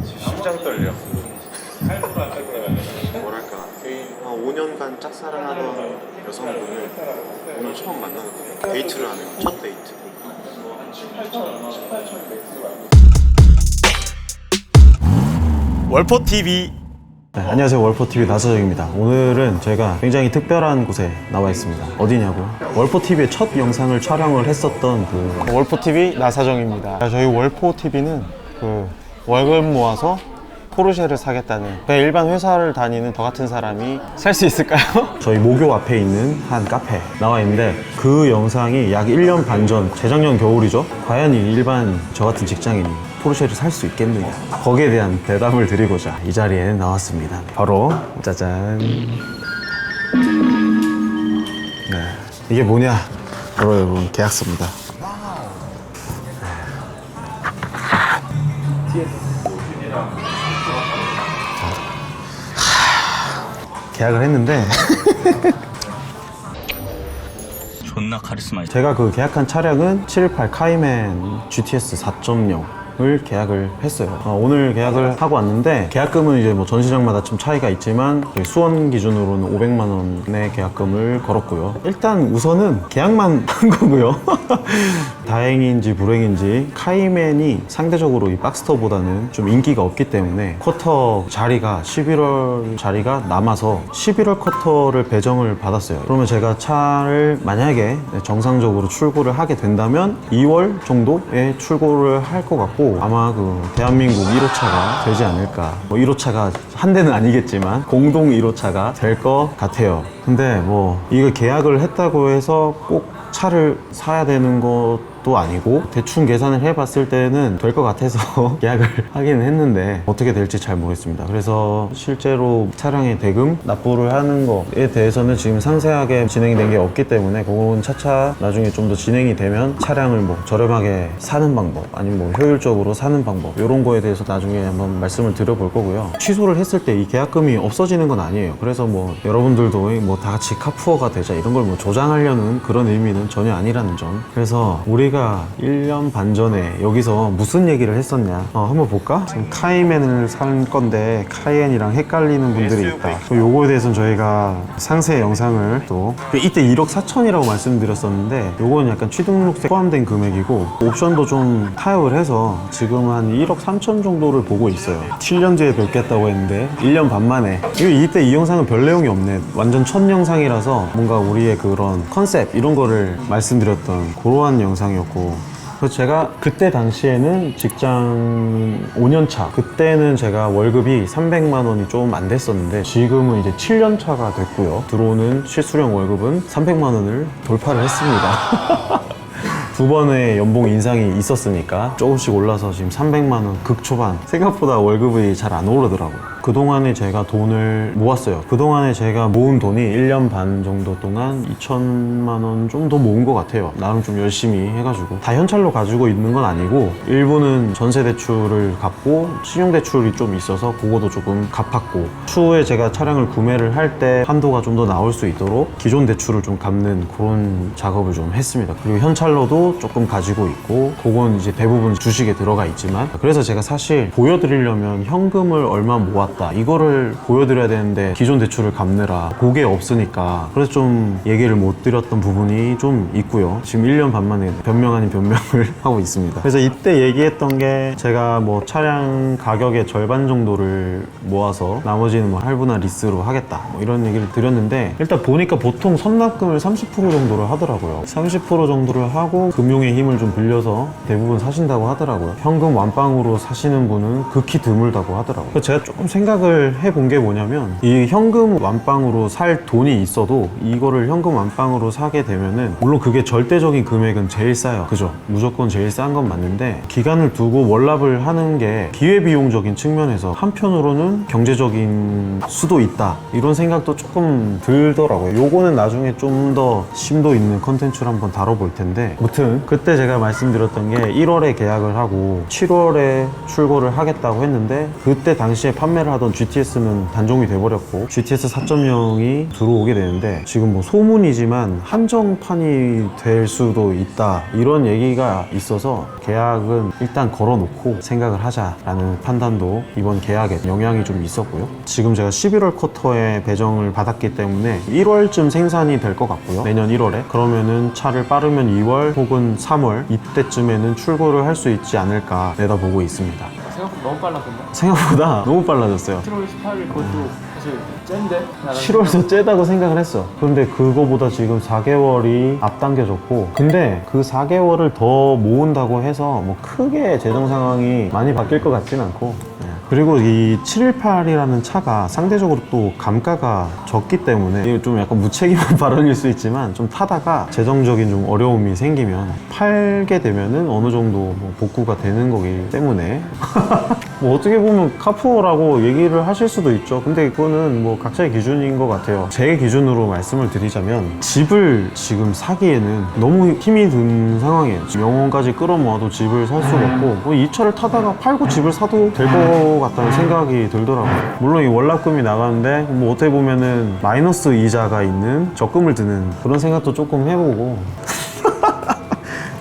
심장 떨려. 뭐랄까 한 5년간 짝사랑하던 여성분을 오늘 처음 만나는 거예요. 데이트를 하는 첫 데이트. 월포 TV 네, 안녕하세요 월포TV 나서정입니다 오늘은 제가 굉장히 특별한 곳에 나와 있습니다 어디냐고 월포TV의 첫 영상을 촬영을 했었던 그 월포 TV 나사정입니다. 저희 월포 TV는 그 월급 모아서 포르쉐를 사겠다는 일반 회사를 다니는 저 같은 사람이 살 수 있을까요? 저희 모교 앞에 있는 한 카페 나와 있는데 그 영상이 약 1년 반 전 재작년 겨울이죠? 과연 이 일반 저 같은 직장인이 포르쉐를 살 수 있겠느냐? 거기에 대한 대답을 드리고자 이 자리에 나왔습니다. 바로 짜잔. 네. 이게 뭐냐? 바로 여러분 계약서입니다 계약을 했는데 존나 카리스마 있어. 제가 그 계약한 차량은 718 카이맨 GTS 4.0. 을 계약을 했어요. 어, 오늘 계약을 하고 왔는데 계약금은 이제 뭐 전시장마다 좀 차이가 있지만 수원 기준으로는 500만 원의 계약금을 걸었고요. 일단 우선은 계약만 한 거고요. 다행인지 불행인지 카이맨이 상대적으로 이 박스터보다는 좀 인기가 없기 때문에 쿼터 자리가 11월 자리가 남아서 11월 쿼터를 배정을 받았어요. 그러면 제가 차를 만약에 정상적으로 출고를 하게 된다면 2월 정도에 출고를 할 것 같고 아마 그 대한민국 1호차가 되지 않을까. 뭐 1호차가 한 대는 아니겠지만 공동 1호차가 될 것 같아요. 근데 뭐 이거 계약을 했다고 해서 꼭 차를 사야 되는 것 도 아니고 대충 계산을 해봤을 때는 될 것 같아서 계약을 하기는 했는데 어떻게 될지 잘 모르겠습니다. 그래서 실제로 차량의 대금 납부를 하는 거에 대해서는 지금 상세하게 진행이 된 게 없기 때문에 그건 차차 나중에 좀 더 진행이 되면 차량을 뭐 저렴하게 사는 방법 아니면 뭐 효율적으로 사는 방법 이런 거에 대해서 나중에 한번 말씀을 드려볼 거고요. 취소를 했을 때 이 계약금이 없어지는 건 아니에요. 그래서 뭐 여러분들도 뭐 다 같이 카푸어가 되자 이런 걸 뭐 조장하려는 그런 의미는 전혀 아니라는 점. 그래서 우리 가 1년 반 전에 여기서 무슨 얘기를 했었냐. 어, 한번 볼까? 지금 카이맨을 살 건데 카이엔이랑 헷갈리는 분들이 있다. 또 요거에 대해서는 저희가 상세 영상을 또 이때 1억 4천이라고 말씀드렸었는데 요거는 약간 취등록세 포함된 금액이고 옵션도 좀 타협을 해서 지금 한 1억 3천 정도를 보고 있어요. 7년 뒤에 뵙겠다고 했는데 1년 반 만에 이때 이 영상은 별 내용이 없네. 완전 첫 영상이라서 뭔가 우리의 그런 컨셉 이런 거를 말씀드렸던 그러한 영상이 었고. 그래서 제가 그때 당시에는 직장 5년 차 그때는 제가 월급이 300만 원이 좀 안 됐었는데 지금은 이제 7년 차가 됐고요. 들어오는 실수령 월급은 300만 원을 돌파를 했습니다 두 번의 연봉 인상이 있었으니까 조금씩 올라서 지금 300만 원 극초반. 생각보다 월급이 잘 안 오르더라고요. 그동안에 제가 돈을 모았어요. 그동안에 제가 모은 돈이 1년 반 정도 동안 2천만 원 정도 모은 것 같아요. 나름 좀 열심히 해가지고. 다 현찰로 가지고 있는 건 아니고 일부는 전세 대출을 갚고 신용 대출이 좀 있어서 그거도 조금 갚았고 추후에 제가 차량을 구매를 할 때 한도가 좀 더 나올 수 있도록 기존 대출을 좀 갚는 그런 작업을 좀 했습니다. 그리고 현찰로도 조금 가지고 있고 그건 이제 대부분 주식에 들어가 있지만 그래서 제가 사실 보여드리려면 현금을 얼마 모았다 이거를 보여드려야 되는데 기존 대출을 갚느라 그게 없으니까 그래서 좀 얘기를 못 드렸던 부분이 좀 있고요. 지금 1년 반 만에 변명 아닌 변명을 하고 있습니다. 그래서 이때 얘기했던 게 제가 뭐 차량 가격의 절반 정도를 모아서 나머지는 뭐 할부나 리스로 하겠다 뭐 이런 얘기를 드렸는데 일단 보니까 보통 선납금을 30% 정도를 하더라고요. 30% 정도를 하고 금융의 힘을 좀 빌려서 대부분 사신다고 하더라고요. 현금 완빵으로 사시는 분은 극히 드물다고 하더라고요. 제가 조금 생각을 해본 게 뭐냐면 이 현금 완빵으로 살 돈이 있어도 이거를 현금 완빵으로 사게 되면은 물론 그게 절대적인 금액은 제일 싸요. 그죠? 무조건 제일 싼 건 맞는데 기간을 두고 월납을 하는 게 기회비용적인 측면에서 한편으로는 경제적인 수도 있다. 이런 생각도 조금 들더라고요. 요거는 나중에 좀 더 심도 있는 컨텐츠를 한번 다뤄볼 텐데 무튼 아무튼 그때 제가 말씀드렸던 게 1월에 계약을 하고 7월에 출고를 하겠다고 했는데 그때 당시에 판매를 하던 GTS는 단종이 돼버렸고 GTS 4.0이 들어오게 되는데 지금 뭐 소문이지만 한정판이 될 수도 있다 이런 얘기가 있어서 계약은 일단 걸어놓고 생각을 하자라는 판단도 이번 계약에 영향이 좀 있었고요. 지금 제가 11월 쿼터에 배정을 받았기 때문에 1월쯤 생산이 될 것 같고요. 내년 1월에 그러면은 차를 빠르면 2월 혹은 3월 이때쯤에는 출고를 할 수 있지 않을까 내다보고 있습니다. 생각보다 너무 빨랐던데? 생각보다 너무 빨라졌어요. 7월 18일 그것도 사실 짠데? 7월도 째다고 생각을 했어. 근데 그거보다 지금 4개월이 앞당겨졌고, 근데 그 4개월을 더 모은다고 해서 뭐 크게 재정 상황이 많이 바뀔 것 같진 않고. 네. 그리고 이 718이라는 차가 상대적으로 또 감가가 적기 때문에 이게 좀 약간 무책임한 발언일 수 있지만 좀 타다가 재정적인 좀 어려움이 생기면 팔게 되면은 어느 정도 뭐 복구가 되는 거기 때문에 뭐 어떻게 보면 카푸어라고 얘기를 하실 수도 있죠. 근데 그거는 뭐 각자의 기준인 것 같아요. 제 기준으로 말씀을 드리자면 집을 지금 사기에는 너무 힘이 든 상황이에요. 영혼까지 끌어모아도 집을 살 수가 없고 뭐 이 차를 타다가 팔고 집을 사도 될 것 같다는 생각이 들더라고요. 물론 이 월납금이 나가는데 뭐 어떻게 보면은 마이너스 이자가 있는 적금을 드는 그런 생각도 조금 해보고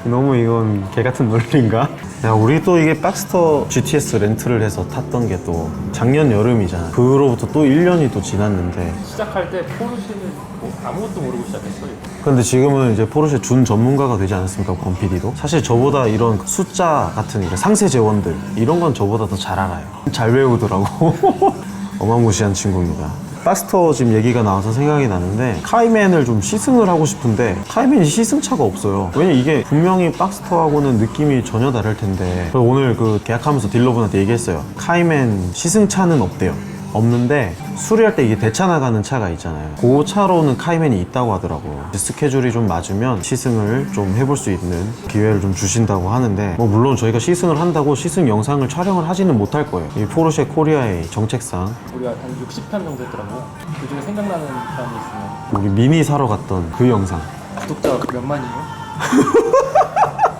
너무 이건 개 같은 논리인가? 야, 우리 또 이게 박스터 GTS 렌트를 해서 탔던 게 또 작년 여름이잖아. 그로부터 또 1년이 또 지났는데. 시작할 때 포르쉐는 뭐 아무것도 모르고 시작했어요. 근데 지금은 이제 포르쉐 준 전문가가 되지 않았습니까? 권 PD도. 사실 저보다 이런 숫자 같은 이런 상세 재원들, 이런 건 저보다 더 잘 알아요. 잘 외우더라고. 어마무시한 친구입니다. 박스터 지금 얘기가 나와서 생각이 나는데 카이맨을 좀 시승을 하고 싶은데 카이맨이 시승차가 없어요. 왜냐 이게 분명히 박스터하고는 느낌이 전혀 다를 텐데. 오늘 그 계약하면서 딜러분한테 얘기했어요. 카이맨 시승차는 없대요 없는데 수리할 때 이게 대차 나가는 차가 있잖아요. 그 차로는 카이맨이 있다고 하더라고요. 스케줄이 좀 맞으면 시승을 좀 해볼 수 있는 기회를 좀 주신다고 하는데 뭐 물론 저희가 시승을 한다고 시승 영상을 촬영을 하지는 못할 거예요. 이 포르쉐 코리아의 정책상 우리가 한 60편 정도 했더라고. 그 중에 생각나는 사람이 있으면 우리 미니 사러 갔던 그 영상. 구독자 몇 만이에요?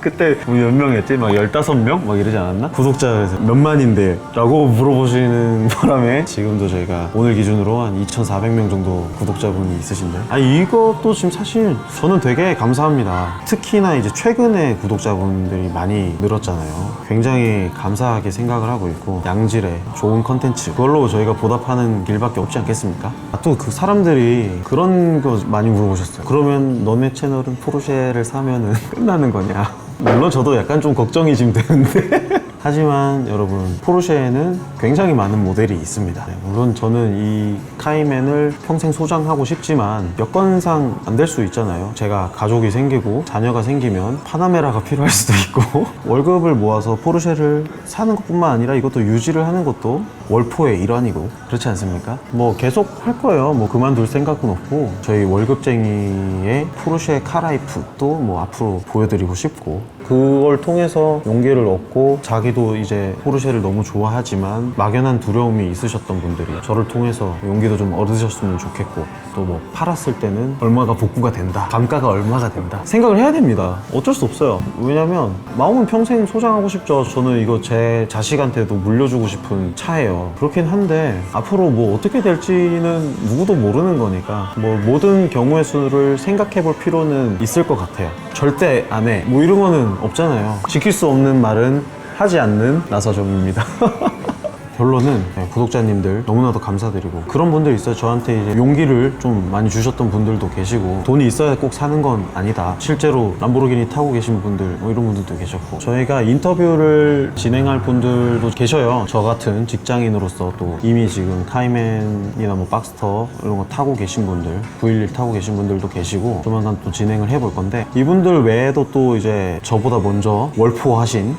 그때 우리 몇 명이었지? 막 15명? 막 이러지 않았나? 구독자 몇 만인데? 라고 물어보시는 바람에 지금도 저희가 오늘 기준으로 한 2,400명 정도 구독자분이 있으신데 아 이것도 지금 사실 저는 되게 감사합니다 특히나 이제 최근에 구독자분들이 많이 늘었잖아요 굉장히 감사하게 생각을 하고 있고 양질의 좋은 컨텐츠 그걸로 저희가 보답하는 길밖에 없지 않겠습니까? 아, 또 그 사람들이 그런 거 많이 물어보셨어요 그러면 너네 채널은 포르쉐를 사면은 끝나는 거냐 물론 저도 약간 좀 걱정이 지금 되는데 하지만 여러분 포르쉐에는 굉장히 많은 모델이 있습니다. 네, 물론 저는 이 카이맨을 평생 소장하고 싶지만 여건상 안 될 수 있잖아요. 제가 가족이 생기고 자녀가 생기면 파나메라가 필요할 수도 있고. 월급을 모아서 포르쉐를 사는 것뿐만 아니라 이것도 유지를 하는 것도 월포의 일환이고 그렇지 않습니까? 뭐 계속 할 거예요. 뭐 그만둘 생각은 없고 저희 월급쟁이의 포르쉐 카라이프 또 뭐 앞으로 보여드리고 싶고 그걸 통해서 용기를 얻고 자기도 이제 포르쉐를 너무 좋아하지만 막연한 두려움이 있으셨던 분들이 저를 통해서 용기도 좀 얻으셨으면 좋겠고 또 뭐 팔았을 때는 얼마가 복구가 된다 감가가 얼마가 된다 생각을 해야 됩니다. 어쩔 수 없어요. 왜냐면 마음은 평생 소장하고 싶죠. 저는 이거 제 자식한테도 물려주고 싶은 차예요. 그렇긴 한데 앞으로 뭐 어떻게 될지는 누구도 모르는 거니까 뭐 모든 경우의 수를 생각해 볼 필요는 있을 것 같아요. 절대 안 해. 뭐 이런 거는 없잖아요. 지킬 수 없는 말은 하지 않는 나사점입니다 결론은 네, 구독자님들 너무나도 감사드리고 그런 분들 있어요. 저한테 이제 용기를 좀 많이 주셨던 분들도 계시고 돈이 있어야 꼭 사는 건 아니다. 실제로 람보르기니 타고 계신 분들 뭐 이런 분들도 계셨고 저희가 인터뷰를 진행할 분들도 계셔요. 저 같은 직장인으로서 또 이미 지금 카이맨이나 뭐 박스터 이런 거 타고 계신 분들 911 타고 계신 분들도 계시고 조만간 또 진행을 해볼 건데 이분들 외에도 또 이제 저보다 먼저 월포 하신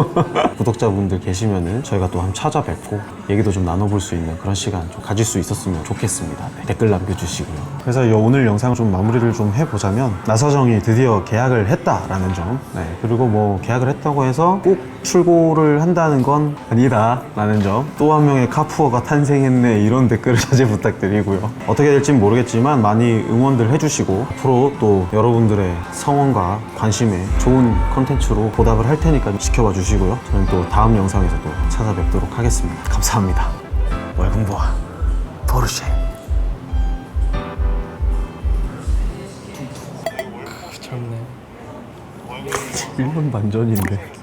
구독자분들 계시면은 저희가 또 한번 찾아뵙고 뵙고 얘기도 좀 나눠볼 수 있는 그런 시간 좀 가질 수 있었으면 좋겠습니다. 네, 댓글 남겨주시고요. 그래서 이 오늘 영상 좀 마무리를 좀 해보자면 나서정이 드디어 계약을 했다라는 점 네, 그리고 뭐 계약을 했다고 해서 꼭 출고를 한다는 건 아니다라는 점 또 한 명의 카푸어가 탄생했네 이런 댓글을 자제 부탁드리고요. 어떻게 될지는 모르겠지만 많이 응원들 해주시고 앞으로 또 여러분들의 성원과 관심에 좋은 컨텐츠로 보답을 할 테니까 지켜봐 주시고요. 저는 또 다음 영상에서도 찾아뵙도록 하겠습니다. 감사합니다. 월급모아 포르쉐. 젊네. 1년 반전인데